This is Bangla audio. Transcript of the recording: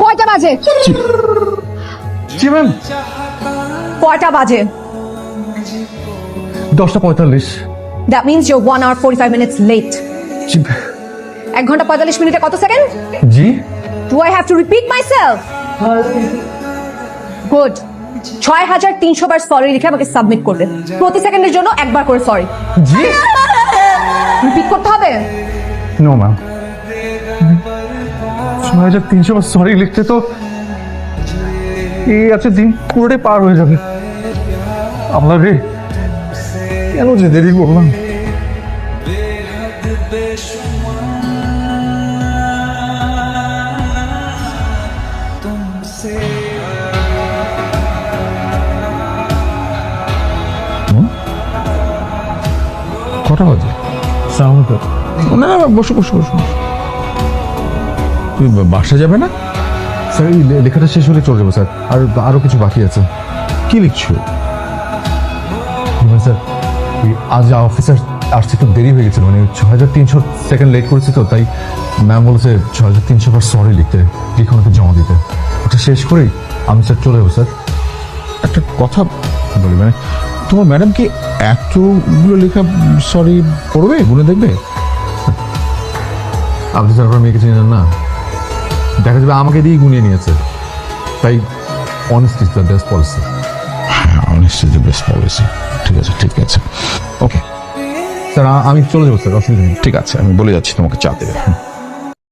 কয়টা বাজে? জি ম্যাম। কয়টা বাজে? দশটা পঁয়তাল্লিশ। That means you one hour forty five minutes late এক ঘণ্টা পঁয়তাল্লিশ মিনিটে কত second G. Do I have to repeat myself good ছয় হাজার তিনশো বার সরি লিখে আমাকে সাবমিট করবে। প্রতি সেকেন্ডের জন্য একবার করে সরি জি। রিপিট করতে হবে? নো ম্যাম ছয় হাজার তিনশো সরি লিখতে তো এই আছে দিন পুরোটাই পার হয়ে যাবে। আপনার রে কেন যে দেরি করলাম? কটা বাজে সালামত না না বসো বসো বসো। তুমি বাসা যাবে না? স্যার এই লেখাটা শেষ হলে চলে যাব স্যার। আর আরও কিছু বাকি আছে। কি লিখছো? স্যার আজ অফিসার আসতে একটু দেরি হয়ে গেছিল। মানে ছ হাজার তিনশো সেকেন্ড লেট করেছি তো তাই ম্যাম বলেছে ছ হাজার তিনশো বার সরি লিখতে লিখে ওনাকে জমা দিতে। ওটা শেষ করেই আমি স্যার চলে যাব স্যার। একটা কথা বলি মানে তোমার ম্যাডাম কি এতগুলো লেখা সরি পড়বে গুনে দেখবে? আপনি স্যার আপনার মেয়েকে চিনেন না। দেখা যাবে আমাকে দিয়েই গুনিয়ে নিয়েছে। তাই honest is the best policy হ্যাঁ নিশ্চয়ই বেস্ট পলিসি ঠিক আছে ঠিক আছে। ওকে স্যার আমি চলে যাব স্যার অসুবিধা নেই। ঠিক আছে আমি বলে যাচ্ছি তোমাকে চা দেবে। হুম।